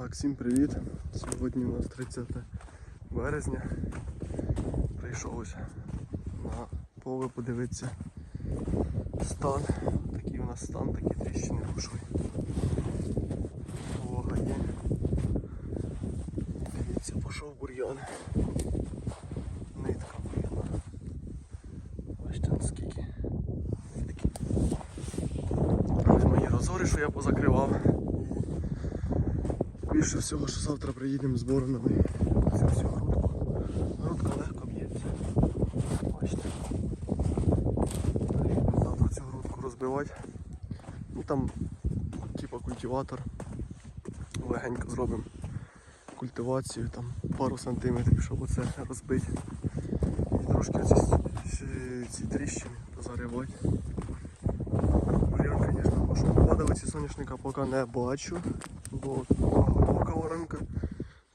Так, всім привіт. Сьогодні у нас 30 березня. Прийшов ось на поле подивитися стан. Такий у нас стан, такі тріщини пішли. Волога є. Дивіться, пішов бур'ян. Нитка бур'яна. Бачите наскільки. Нитки. Ось мої розори, що я позакривав. Більше всього, що завтра приїдемо з боронами. Цю всю грудку. Грудка легко б'ється. Бачите. Завтра цю грудку розбивати. Ну там, типа культиватор. Легенько зробимо культивацію, там пару сантиметрів, щоб оце розбити. І трошки ці, ці тріщини позаривати. Пішов. Соняшника поки не бачу, бо глибока воронка,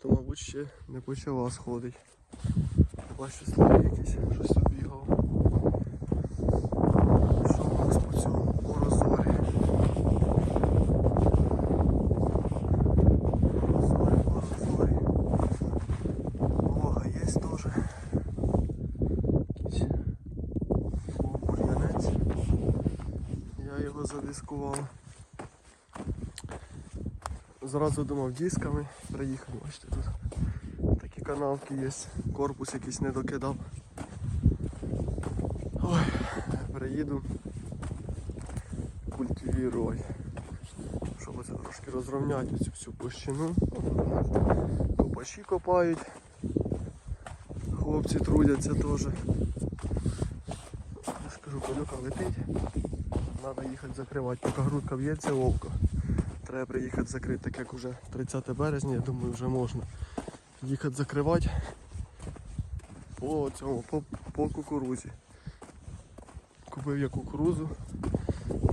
то мабуть ще не почала сходити. Бачу сліди якісь, щось обігав. Що у по цьому? По розорі. По розорі. Волога є теж. Якийсь. Я його задискував. Зразу думав дисками приїхав, бачите тут такі канавки є, корпус якийсь не докидав. Ой, приїду культивірувати. Щоб це трошки розрівняти цю всю площину. Копачі копають. Хлопці трудяться теж. Ж колюка летить. Треба їхати закривати, поки грудка б'ється вовка. Треба приїхати закрити, так як вже 30 березня, я думаю, вже можна їхати закривати по цьому, по, по кукурузі. Купив я кукурузу.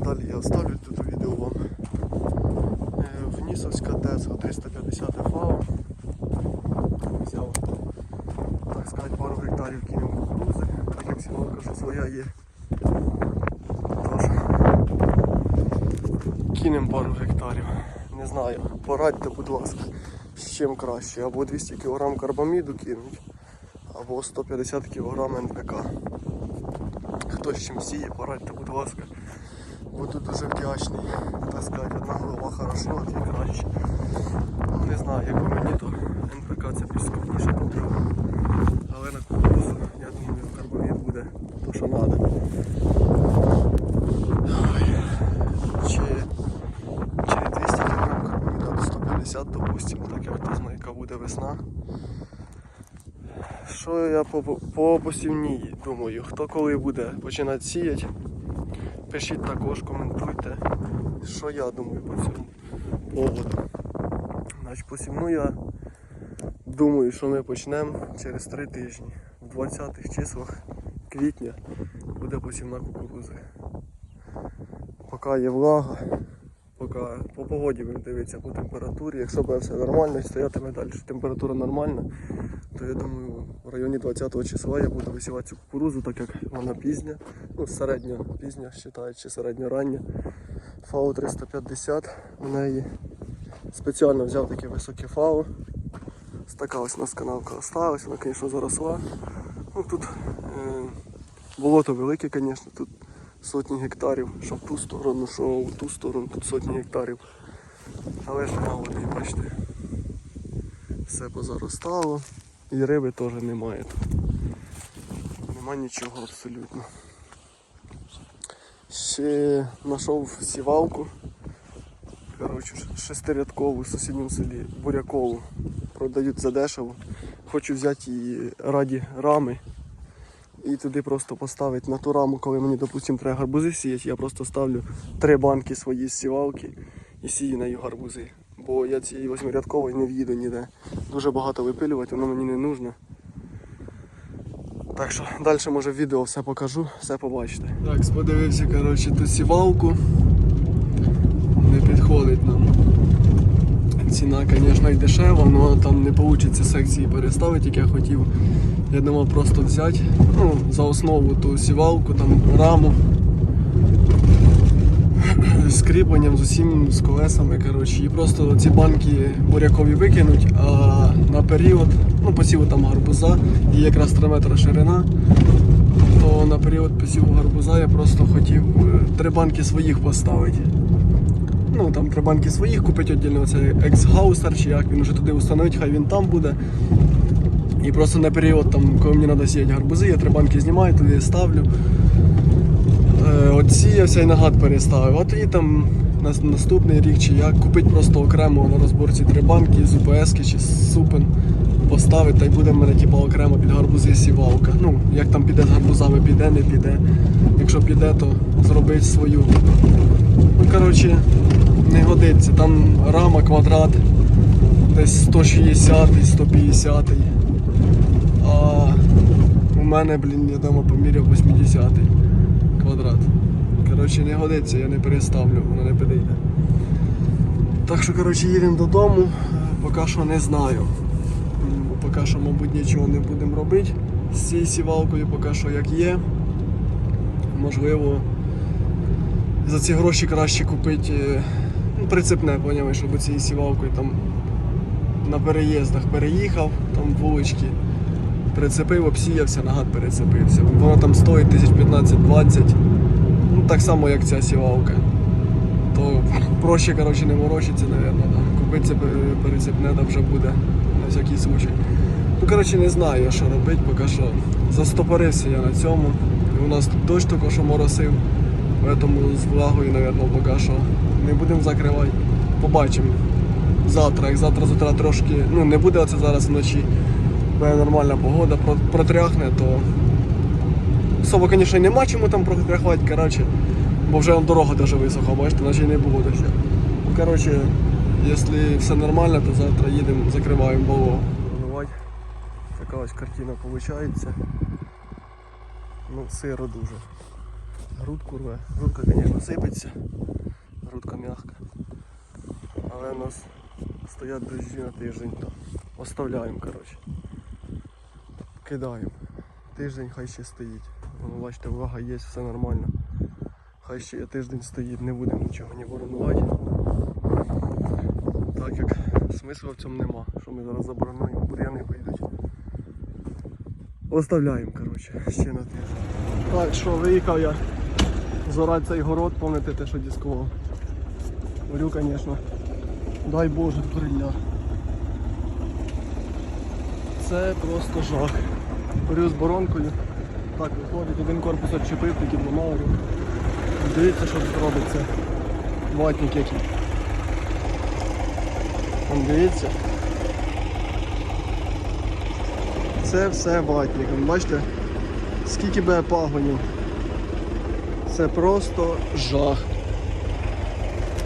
Далі я оставлю тут відео вам. Е, Внісовська ТЕЦ 350 ФАО. Взяв, так сказати, пару гектарів кинув кукурузи, так як сім'я кажу, своя є. Кинемо пару гектарів. Не знаю, порадьте, будь ласка, з чим краще. Або 200 кг карбаміду кинуть, або 150 кг НПК. Хто з чим сіє, порадьте, будь ласка. Буду дуже вдячний. Так сказати, одна голова хорошо, а дві краще. Ну, Не знаю, як по мені, то НПК це більш складніше по. Але на кукурузу, я думаю, карбамід буде то, що треба. Чи, чи 200 кг карбаміду до 150, допустимо, так як хто яка буде весна. Що я по, по посівній думаю, хто коли буде починати сіяти, пишіть також, коментуйте, що я думаю по цьому поводу. Значить, посівну я думаю, що ми почнемо через 3 тижні. В 20-х числах квітня буде посівна кукурузи. Поки є влага, поки по погоді будемо дивитися по температурі. Якщо буде все нормально і стоятиме далі, температура нормальна, то я думаю в районі 20 числа я буду висівати цю кукурузу, так як вона пізня, ну середньо пізня, вважаючи середньо рання. ФАО 350 у неї. Спеціально взяв таке високе ФАО. Ось Така ось у нас канавка осталась, вона, звісно, заросла. Ну, тут е, болото велике, звісно, тут сотні гектарів, що в ту сторону, що в ту сторону, тут сотні гектарів. Але ж нема води, бачите. Все позаростало. І риби теж немає тут. Нема нічого абсолютно. Ще знайшов сівалку. Коротше, шестирядкову в сусідньому селі, бурякову. Продають задешево. Хочу взяти її раді рами і туди просто поставити на ту раму, коли мені, допустимо, треба гарбузи сіяти, я просто ставлю три банки свої сівалки і сію нею гарбузи. Бо я цієї восьмирядкової не в'їду ніде. Дуже багато випилювати, воно мені не нужно. Так що далі може в відео все покажу, все побачите. Так, сподивився коротше, ту сівалку. Не підходить нам. Ціна, звісно, і дешева, але там не вийде секції переставити, як я хотів. Я думав просто взяти ну, за основу ту сівалку, там раму. з кріпленням, з усім, з колесами. Коротше. І просто ці банки бурякові викинуть, а на період, ну посіву там гарбуза, і якраз 3 метри ширина, то на період посіву гарбуза я просто хотів е, три банки своїх поставити. Ну там три банки своїх купити віддільно, це екс-гаусер, чи як він вже туди установить, хай він там буде. І просто на період, там, коли мені треба сіяти гарбузи, я три банки знімаю, туди ставлю. Е, От сіявся і нагад переставив. А тоді там на наступний рік чи як купити просто окремо на розборці три банки з УПС чи з супен поставити, та й буде в мене типу, окремо під гарбузи сівалка. Ну, як там піде з гарбузами, піде, не піде. Якщо піде, то зробить свою. Ну, коротше, не годиться. Там рама, квадрат, десь 160 150 А у мене, блін, я дома поміряв 80 квадрат. Коротше, не годиться, я не переставлю, воно не підійде. Так що, коротше, їдемо додому, поки що не знаю. Бо поки що, мабуть, нічого не будемо робити з цією сівалкою, поки що як є. Можливо, за ці гроші краще купити е, ну, прицепне, поняли, щоб цією сівалкою там на переїздах переїхав, там вулички прицепив, обсіявся, нагад перецепився. Воно там стоїть тисяч 15-20, ну так само як ця сівалка. То проще коротше, не ворочиться, мабуть. Да. Купити це перецепне там вже буде на всякий случай. Ну коротше не знаю, що робити, поки що застопорився я на цьому. І у нас тут дощ тільки що моросив, тому з влагою, мабуть, поки що не будемо закривати. Побачимо завтра, як завтра завтра трошки, ну не буде оце зараз вночі, буде нормальна погода, протряхне, то особо, звісно, нема чому там протряхувати, коротше, бо вже он дорога дуже висока, бачите, наче не було дощу. Ну, коротше, якщо все нормально, то завтра їдемо, закриваємо балу. Така ось картина виходить. Ну, сиро дуже. Грудку рве. Грудка, звісно, сипеться. Грудка м'яка. Але у нас стоять дощі на тиждень, то оставляємо, коротше. Кидаємо. Тиждень хай ще стоїть. Ну, бачите, влага є, все нормально. Хай ще тиждень стоїть, не будемо нічого не воронувати. Так як смисла в цьому нема, що ми зараз заборонуємо, бур'яни вийдуть. Оставляємо, коротше, ще на тиждень. Так що, виїхав я зорати цей город, пам'ятаєте те, що дискував. Горю, звісно. Дай Боже, крилля. Це просто жах. Горю з боронкою. Так, виходить, один корпус відчепив, такий ламав. Дивіться, що тут робиться. Ватник який. Там дивіться. Це все ватник. Бачите, скільки буде пагонів. Це просто жах.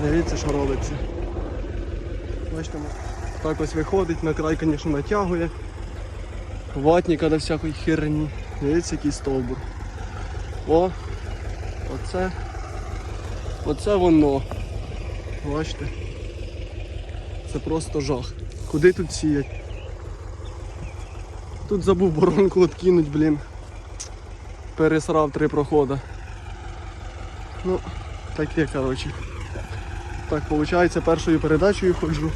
Дивіться, що робиться. Бачите, так ось виходить, на край, звісно, натягує. Ватника до всякої херні. Дивіться, який стовбур. О, оце. Оце воно. Бачите? Це просто жах. Куди тут сіять? Тут забув боронку откинуть, блін. Пересрав три проходи. Ну, таке, коротше. Так, виходить, першою передачею ходжу.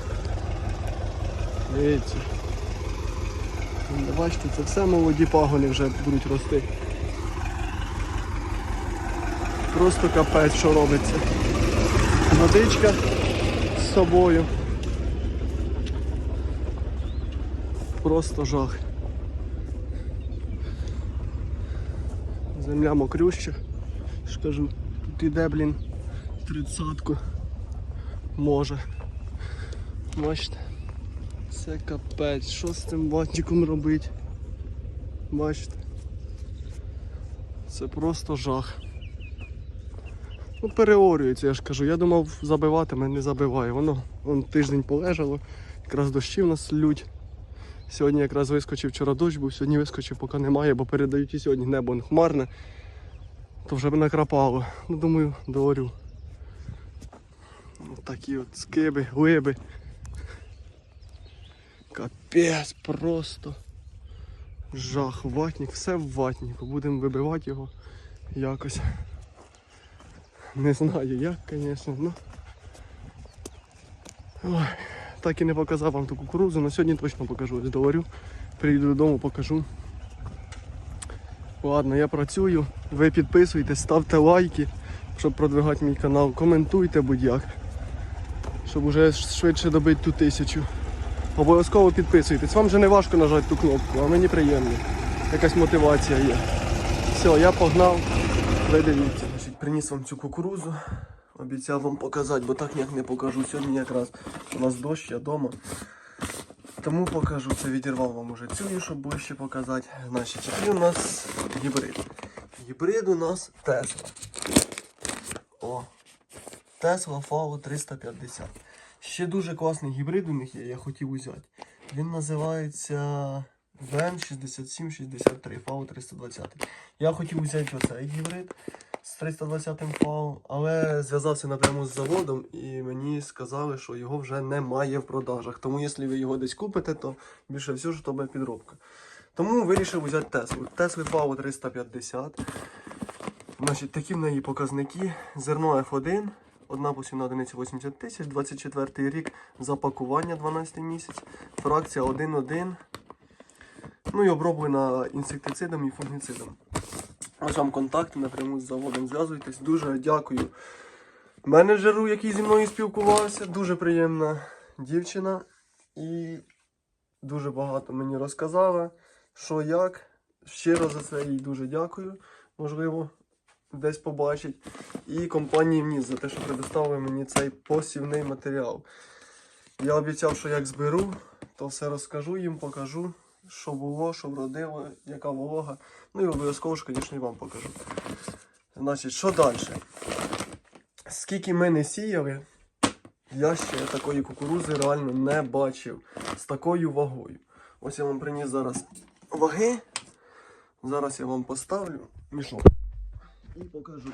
Дивіться. Бачите, це все молоді пагони вже будуть рости. Просто капець, що робиться. Водичка з собою. Просто жах. Земля мокрюща. Ж кажу, тут іде, блін, тридцятку. Може. Бачите? Це капець. Що з цим батьком робити? Бачите? Це просто жах. Ну, переорюється, я ж кажу. Я думав забиватиме, не забиває. Воно вон тиждень полежало, якраз дощі в нас лють. Сьогодні якраз вискочив вчора дощ, був сьогодні вискочив, поки немає, бо передають і сьогодні небо хмарне, то вже б накрапало. Ну думаю, доорю. Такі от скиби, глиби. Капець просто. Жах, ватник, все в ватнику. Будемо вибивати його якось. Не знаю як, звісно. Ну. Ой, так і не показав вам ту кукурудзу, але сьогодні точно покажу. Ось говорю. Приїду додому, покажу. Ладно, я працюю. Ви підписуйтесь, ставте лайки, щоб продвигати мій канал. Коментуйте будь-як. Щоб уже швидше добити ту тисячу. Обов'язково підписуйтесь. Вам же не важко нажати ту кнопку, а мені приємно. Якась мотивація є. Все, я погнав. Ви дивіться. Приніс вам цю кукурузу. Обіцяв вам показати, бо так ніяк не покажу. Сьогодні якраз у нас дощ, я вдома. Тому покажу. Це відірвав вам уже цю, щоб ближче показати. Значить, який у нас гібрид. Гібрид у нас Тесла. О. Tesla FAO 350. Ще дуже класний гібрид у них є, я хотів взяти. Він називається VN6763 FAO 320. Я хотів взяти оцей гібрид з 320 FAO, але зв'язався напряму з заводом і мені сказали, що його вже немає в продажах. Тому якщо ви його десь купите, то більше всього що буде підробка. Тому вирішив взяти Теслу. Тесли FAO 350. Значить, такі в неї показники. Зерно F1, одна посівна одиниця 80 тисяч, 24 рік, запакування 12 місяць, фракція 1,1. Ну і оброблена інсектицидом і фунгіцидом. Ось вам контакти напряму з заводом зв'язуйтесь. Дуже дякую менеджеру, який зі мною спілкувався. Дуже приємна дівчина. І дуже багато мені розказала, що як. Щиро за це їй дуже дякую. Можливо, десь побачить. І компанії ВНІС за те, що предоставили мені цей посівний матеріал. Я обіцяв, що як зберу, то все розкажу їм, покажу, що було, що вродило, яка волога. Ну і обов'язково ж, звісно, і вам покажу. Значить, що далі? Скільки ми не сіяли, я ще такої кукурузи реально не бачив з такою вагою. Ось я вам приніс зараз ваги. Зараз я вам поставлю мішок і покажу.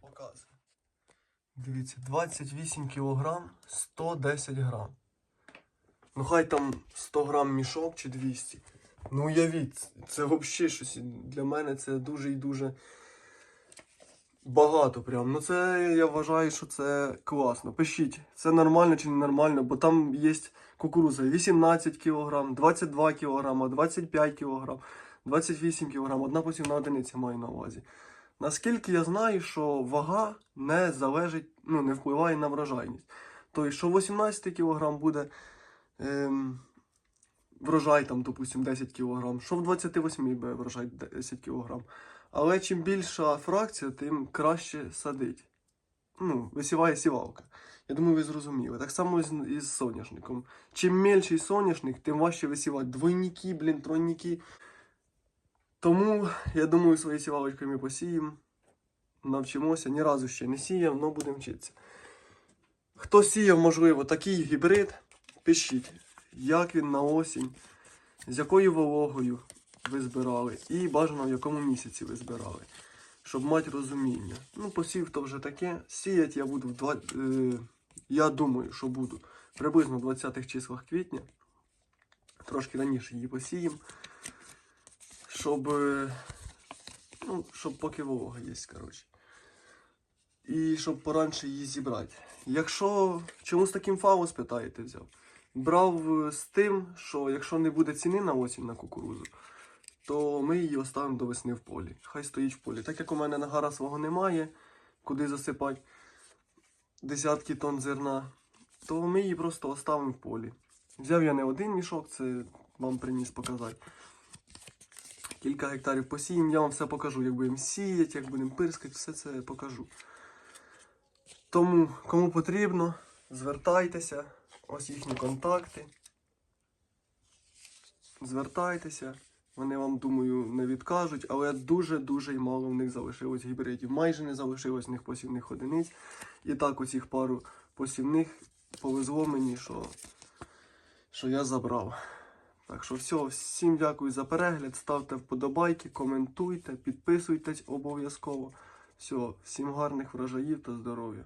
Показую. Дивіться, 28 кг 110 грам. Ну хай там 100 грам мішок чи 200. Ну уявіть, це взагалі щось. Для мене це дуже і дуже багато прям. Ну це я вважаю, що це класно. Пишіть, це нормально чи не нормально, бо там є кукуруза 18 кг, 22 кг, 25 кг, 28 кг, одна посівна одиниця маю на увазі. Наскільки я знаю, що вага не залежить, ну не впливає на врожайність. Тобто, що 18 кг буде ем, врожай, там, допустим, 10 кг, що в 28 буде врожай 10 кг. Але чим більша фракція, тим краще садить. Ну, висіває сівалка. Я думаю, ви зрозуміли. Так само з- і з соняшником. Чим мельчий соняшник, тим важче висівати. Двойники, блін, тройники. Тому, я думаю, свої сівалочки ми посіємо. Навчимося. Ні разу ще не сіяв, але будемо вчитися. Хто сіяв, можливо, такий гібрид, пишіть, як він на осінь, з якою вологою ви збирали, і бажано в якому місяці ви збирали, щоб мати розуміння. Ну, посів то вже таке. Сіять я буду в два... е, я думаю, що буду приблизно в 20-х числах квітня. Трошки раніше її посіємо. Щоб, е, ну, щоб поки волога є, коротше. І щоб поранше її зібрати. Якщо чому з таким фау спитаєте взяв? Брав е, з тим, що якщо не буде ціни на осінь на кукурузу, то ми її оставимо до весни в полі. Хай стоїть в полі. Так як у мене нагара свого немає, куди засипати десятки тонн зерна, то ми її просто оставимо в полі. Взяв я не один мішок, це вам приніс показати. Кілька гектарів посіємо, я вам все покажу, як будемо сіяти, як будемо пирскати, все це покажу. Тому, кому потрібно, звертайтеся. Ось їхні контакти. Звертайтеся. Вони вам, думаю, не відкажуть, але дуже-дуже мало в них залишилось гібридів. Майже не залишилось в них посівних одиниць. І так оцих пару посівних повезло мені, що, що я забрав. Так що все, всім дякую за перегляд. Ставте вподобайки, коментуйте, підписуйтесь обов'язково. Все, всім гарних врожаїв та здоров'я.